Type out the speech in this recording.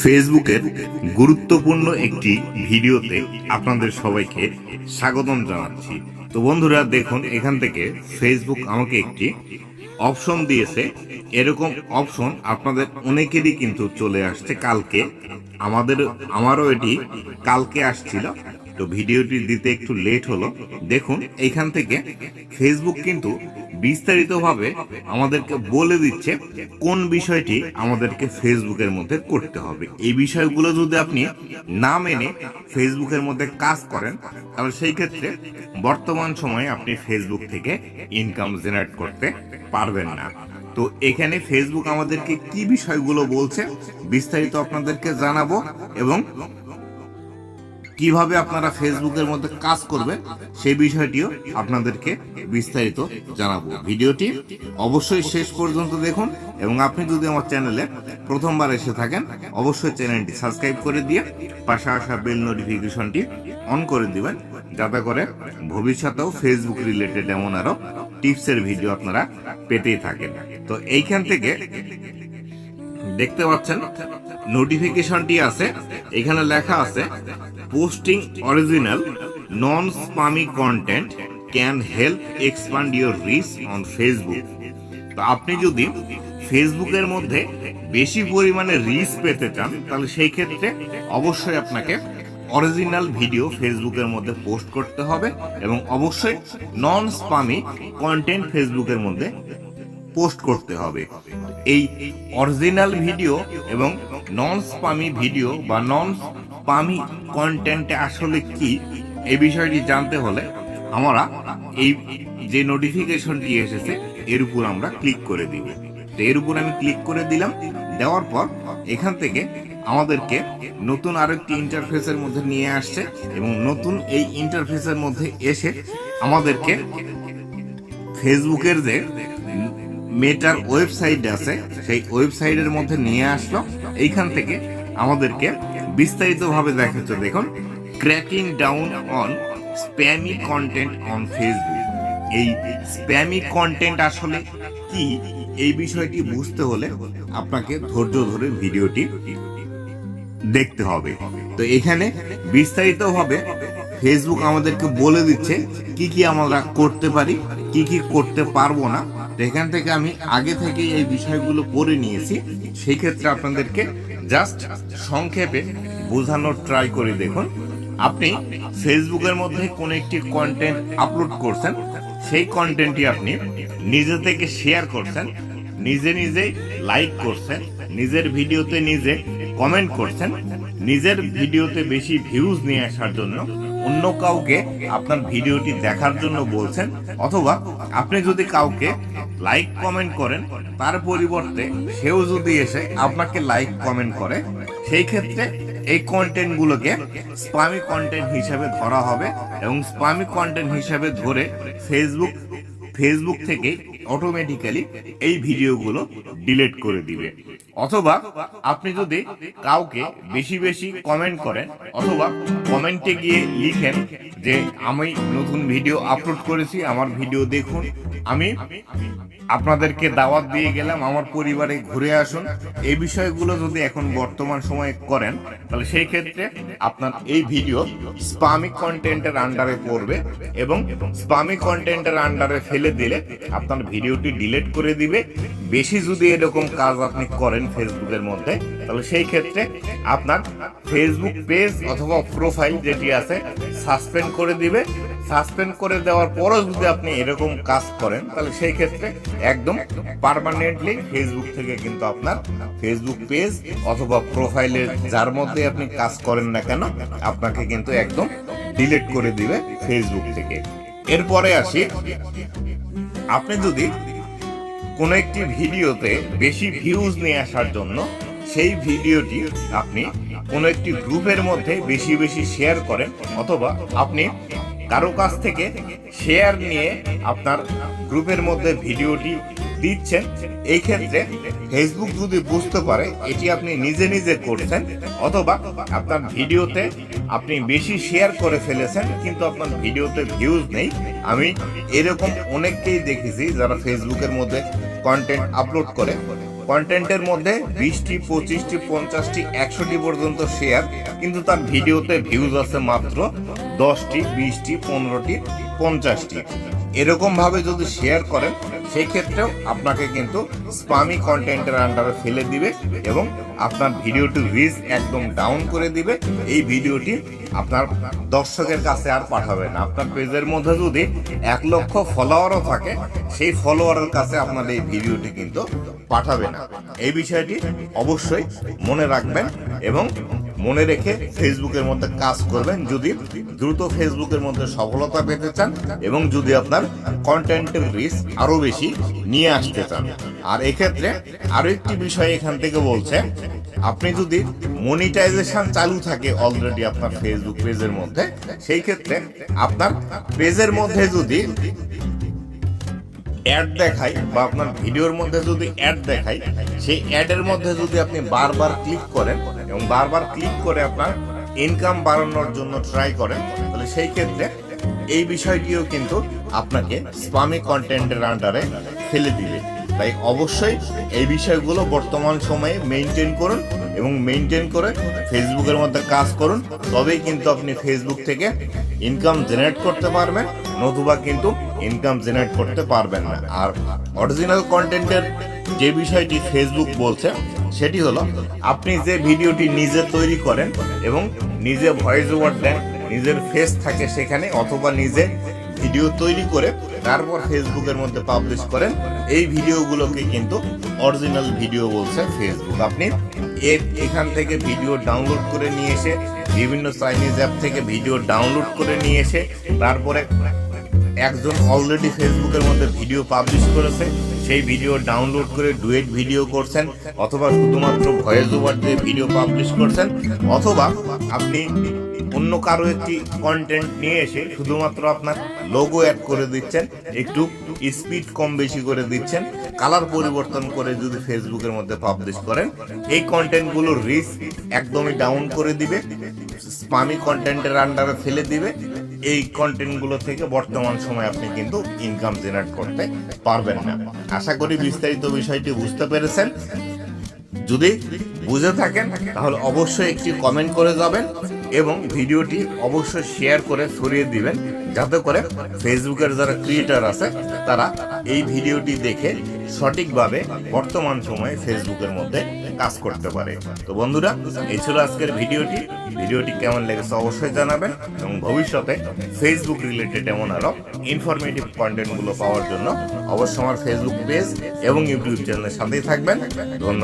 ফেসবুকের গুরুত্বপূর্ণ একটি ভিডিওতে আপনাদের সবাইকে স্বাগতম জানাচ্ছি। তো বন্ধুরা, দেখুন, এখান থেকে ফেসবুক আমাকে একটি অপশন দিয়েছে। এরকম অপশন আপনাদের অনেকেরই কিন্তু চলে আসছে কালকে। আমাদের, আমারও এটি কালকে আসছিল। তো ভিডিওটি দিতে একটু লেট হলো। দেখুন এইখান থেকে ফেসবুক কিন্তু বিস্তারিতভাবে আমাদেরকে বলে দিচ্ছে কোন বিষয়টি আমাদেরকে ফেসবুকের মধ্যে করতে হবে। এই বিষয়গুলো যদি আপনি না মেনে ফেসবুকের মধ্যে কাজ করেন, তাহলে সেই ক্ষেত্রে বর্তমান সময়ে আপনি ফেসবুক থেকে ইনকাম জেনারেট করতে পারবেন না। তো এখানে ফেসবুক আমাদেরকে কি বিষয়গুলো বলছে বিস্তারিত আপনাদেরকে জানাব এবং কীভাবে আপনারা ফেসবুকের মধ্যে কাজ করবেন সেই বিষয়টিও আপনাদেরকে বিস্তারিত জানাব। ভিডিওটি অবশ্যই শেষ পর্যন্ত দেখুন এবং আপনি যদি আমার চ্যানেলে প্রথমবার এসে থাকেন, অবশ্যই চ্যানেলটি সাবস্ক্রাইব করে দিয়ে পাশে আসা বেল নোটিফিকেশনটি অন করে দিবেন, যাতে করে ভবিষ্যতেও ফেসবুক রিলেটেড এমন আরও টিপসের ভিডিও আপনারা পেতেই থাকেন। তো এইখান থেকে দেখতে পাচ্ছেন নোটিফিকেশনটি আছে, এখানে লেখা আছে posting original non spammy content can help expand your reach on Facebook তো আপনি যদি ফেসবুকের মধ্যে বেশি পরিমাণে রিচ পেতে চান, তাহলে সেই ক্ষেত্রে অবশ্যই আপনাকে অরিজিনাল ভিডিও ফেসবুকের মধ্যে পোস্ট করতে হবে এবং অবশ্যই নন স্পামি কন্টেন্ট ফেসবুকের মধ্যে পোস্ট করতে হবে। এই অরিজিনাল ভিডিও এবং নন স্পামি ভিডিও বা নন স্পামি কন্টেন্টে আসলে কি, এই বিষয়টি জানতে হলে আমরা এই যে নোটিফিকেশনটি এসেছে, এর উপর আমরা ক্লিক করে দিব। তো এর উপর আমি ক্লিক করে দিলাম, দেওয়ার পর এখান থেকে আমাদেরকে নতুন আরেকটি ইন্টারফেসের মধ্যে নিয়ে আসছে এবং নতুন এই ইন্টারফেসের মধ্যে এসে আমাদেরকে ফেসবুকের যে মেটার ওয়েবসাইট আছে, সেই ওয়েবসাইটের মধ্যে নিয়ে আসলো। এইখান থেকে আমাদেরকে বিস্তারিতভাবে দেখাচ্ছে দেখুন cracking down on spammy content on Facebook এই স্প্যামি কন্টেন্ট আসলে কি? এই বিষয়টি বুঝতে হলে আপনাকে ধৈর্য ধরে ভিডিওটি দেখতে হবে। তো এখানে বিস্তারিতভাবে ফেসবুক আমাদেরকে বলে দিচ্ছে, কি কি আমরা করতে পারি, কি কি করতে পারব না এখান থেকে আমি আগে থেকে এই বিষয়গুলো পড়ে নিয়েছি। সেই ক্ষেত্রে আপনাদেরকে জাস্ট সংক্ষেপে বোঝানোর ট্রাই করে দেখুন। আপনি ফেসবুকের মধ্যে কোনো একটি কন্টেন্ট আপলোড করছেন, সেই কন্টেন্টটি আপনি নিজে থেকে শেয়ার করছেন, নিজে নিজেই লাইক করছেন, নিজের ভিডিওতে নিজে কমেন্ট করছেন, নিজের ভিডিওতে বেশি ভিউজ নিয়ে আসার জন্য অন্য কাউকে আপনার ভিডিওটি দেখার জন্য বলছেন, অথবা আপনি যদি কাউকে লাইক কমেন্ট করেন, তার পরিবর্তে সেও যদি এসে আপনাকে লাইক কমেন্ট করে, সেই ক্ষেত্রে এই কন্টেন্টগুলোকে স্পামি কন্টেন্ট হিসেবে ধরা হবে এবং স্পামি কন্টেন্ট হিসেবে ধরে ফেসবুক ফেসবুক থেকে অটোমেটিক্যালি এই ভিডিওগুলো ডিলিট করে দিবে। অথবা আপনি যদি কাউকে বেশি বেশি কমেন্ট করেন, অথবা কমেন্টে গিয়ে লিখেন যে, আমি নতুন ভিডিও আপলোড করেছি, আমার ভিডিও দেখুন। আমি আপনাদেরকে দাওয়াত দিয়ে গেলাম, আমার পরিবারে ঘুরে আসুন। এই বিষয়গুলো যদি এখন বর্তমান সময়ে করেন, তাহলে সেই ক্ষেত্রে আপনার এই ভিডিও স্পামি কন্টেন্টের আন্ডারে পড়বে এবং স্পামি কন্টেন্টের আন্ডারে ফেলে দিলে আপনার ভিডিওটি ডিলিট করে দিবে। বেশি যদি এরকম কাজ আপনি করেন ফেসবুকের মধ্যে। তাহলে সেই ক্ষেত্রে আপনার ফেসবুক পেজ অথবা প্রোফাইল যেটি আছে সাসপেন্ড করে দিবে। সাসপেন্ড করে দেওয়ার পরও যদি আপনি এরকম কাজ করেন, তাহলে সেই ক্ষেত্রে একদম পার্মানেন্টলি ফেসবুক থেকে কিন্তু আপনার ফেসবুক পেজ অথবা প্রোফাইলের যার মধ্যে আপনি কাজ করেন না কেন, আপনাকে কিন্তু একদম ডিলিট করে দিবে ফেসবুক থেকে। এরপরে আসি। আপনি যদি কোনো একটি ভিডিওতে বেশি ভিউজ নিয়ে আসার জন্য সেই ভিডিওটি আপনি কোনো একটি গ্রুপের মধ্যে বেশি বেশি শেয়ার করেন অথবা আপনি কারও কাছ থেকে শেয়ার নিয়ে আপনার গ্রুপের মধ্যে ভিডিওটি দিচ্ছেন, এই ক্ষেত্রে ফেসবুক যদি বুঝতে পারে এটি আপনি নিজে নিজে করছেন অথবা আপনার ভিডিওতে আপনি বেশি শেয়ার করে ফেলেছেন কিন্তু আপনার ভিডিওতে ভিউজ নেই, আমি এরকম অনেককেই দেখেছি যারা ফেসবুকের মধ্যে কন্টেন্ট আপলোড করে। কন্টেন্টের মধ্যে বিশটি, পঁচিশটি, পঞ্চাশটি, একশোটি পর্যন্ত শেয়ার কিন্তু তার ভিডিওতে ভিউজ আছে মাত্র দশটি, বিশটি, পনেরোটি, পঞ্চাশটি। এরকমভাবে যদি শেয়ার করেন সেই ক্ষেত্রেও আপনাকে কিন্তু স্পামি কন্টেন্টের আন্ডারে ফেলে দিবে এবং আপনার ভিডিওটি রিচ একদম ডাউন করে দিবে। এই ভিডিওটি আপনার দর্শকের কাছে আর পাঠাবে না। আপনার পেজের মধ্যে যদি এক লক্ষ ফলোয়ারও থাকে, সেই ফলোয়ারের কাছে আপনার এই ভিডিওটি কিন্তু পাঠাবে না। এই বিষয়টি অবশ্যই মনে রাখবেন এবং মনে রেখে ফেসবুকের মধ্যে কাজ করবেন যদি দ্রুত ফেসবুকের মধ্যে সফলতা পেতে চান এবং যদি আপনার কন্টেন্টের রিস্ক আরও বেশি নিয়ে আসতে চান। আর এক্ষেত্রে আরও একটি বিষয় এখান থেকে বলছে, আপনি যদি মনিটাইজেশন চালু থাকে অলরেডি আপনার ফেসবুক পেজের মধ্যে, সেই ক্ষেত্রে আপনার পেজের মধ্যে যদি অ্যাড দেখাই বা আপনার ভিডিওর মধ্যে যদি অ্যাড দেখাই, সেই অ্যাডের মধ্যে যদি আপনি বারবার ক্লিক করেন এবং বারবার ক্লিক করে আপনার ইনকাম বাড়ানোর জন্য ট্রাই করেন, তাহলে সেই ক্ষেত্রে এই বিষয়টিও কিন্তু আপনাকে স্পামি কন্টেন্টের আন্ডারে ফেলে দিবে। তাই অবশ্যই এই বিষয়গুলো বর্তমান সময়ে মেনটেন করুন এবং মেনটেন করে ফেসবুকের মধ্যে কাজ করুন। তবেই কিন্তু আপনি ফেসবুক থেকে ইনকাম জেনারেট করতে পারবেন। নতুবা কিন্তু ইনকাম জেনারেট করতে পারবেন না। আর অরিজিনাল কন্টেন্টের যে বিষয়টি ফেসবুক বলছে, সেটি হলো আপনি যে ভিডিওটি নিজে তৈরি করেন এবং নিজে ভয়েস ওভার দেন, নিজের ফেস থাকে সেখানে অথবা নিজে ভিডিও তৈরি করে তারপর ফেসবুকের মধ্যে পাবলিশ করেন, এই ভিডিওগুলোকে কিন্তু অরিজিনাল ভিডিও বলছে ফেসবুক আপনি এখান থেকে ভিডিও ডাউনলোড করে নিয়ে এসে, বিভিন্ন চাইনিজ অ্যাপ থেকে ভিডিও ডাউনলোড করে নিয়ে এসে, তারপরে একজন অলরেডি ফেসবুকের মধ্যে ভিডিও পাবলিশ করেছে, সেই ভিডিও ডাউনলোড করে ডুয়েট ভিডিও করছেন, অথবা শুধুমাত্র ভয়েস ওভার দিয়ে ভিডিও পাবলিশ করছেন, অথবা আপনি অন্য কারও একটি কন্টেন্ট নিয়ে এসে শুধুমাত্র আপনার লোগো অ্যাড করে দিচ্ছেন, একটু স্পিড কম বেশি করে দিচ্ছেন কালার পরিবর্তন করে যদি ফেসবুকের মধ্যে পাবলিশ করেন, এই কন্টেন্টগুলোর রিস্ক একদমই ডাউন করে দিবে স্পামি কন্টেন্টের আন্ডারে ফেলে দিবে এই কন্টেন্টগুলো থেকে বর্তমান সময়ে আপনি কিন্তু ইনকাম জেনারেট করতে পারবেন না। আশা করি বিস্তারিত বিষয়টি বুঝতে পেরেছেন। যদি বুঝে থাকেন, তাহলে অবশ্যই একটি কমেন্ট করে যাবেন এবং ভিডিওটি অবশ্যই শেয়ার করে ছড়িয়ে দিবেন। যাতে করে ফেসবুকের যারা ক্রিয়েটার আছে, তারা এই ভিডিওটি দেখে সঠিকভাবে বর্তমান সময়ে ফেসবুকের মধ্যে কাজ করতে পারে। তো বন্ধুরা, এই ছিল আজকের ভিডিওটি। ভিডিওটি কেমন লেগেছে অবশ্যই জানাবেন এবং ভবিষ্যতে ফেসবুক রিলেটেড এমন আরও ইনফরমেটিভ কন্টেন্টগুলো পাওয়ার জন্য অবশ্যই আমার ফেসবুক পেজ এবং ইউটিউব চ্যানেলের সাথেই থাকবেন। ধন্যবাদ।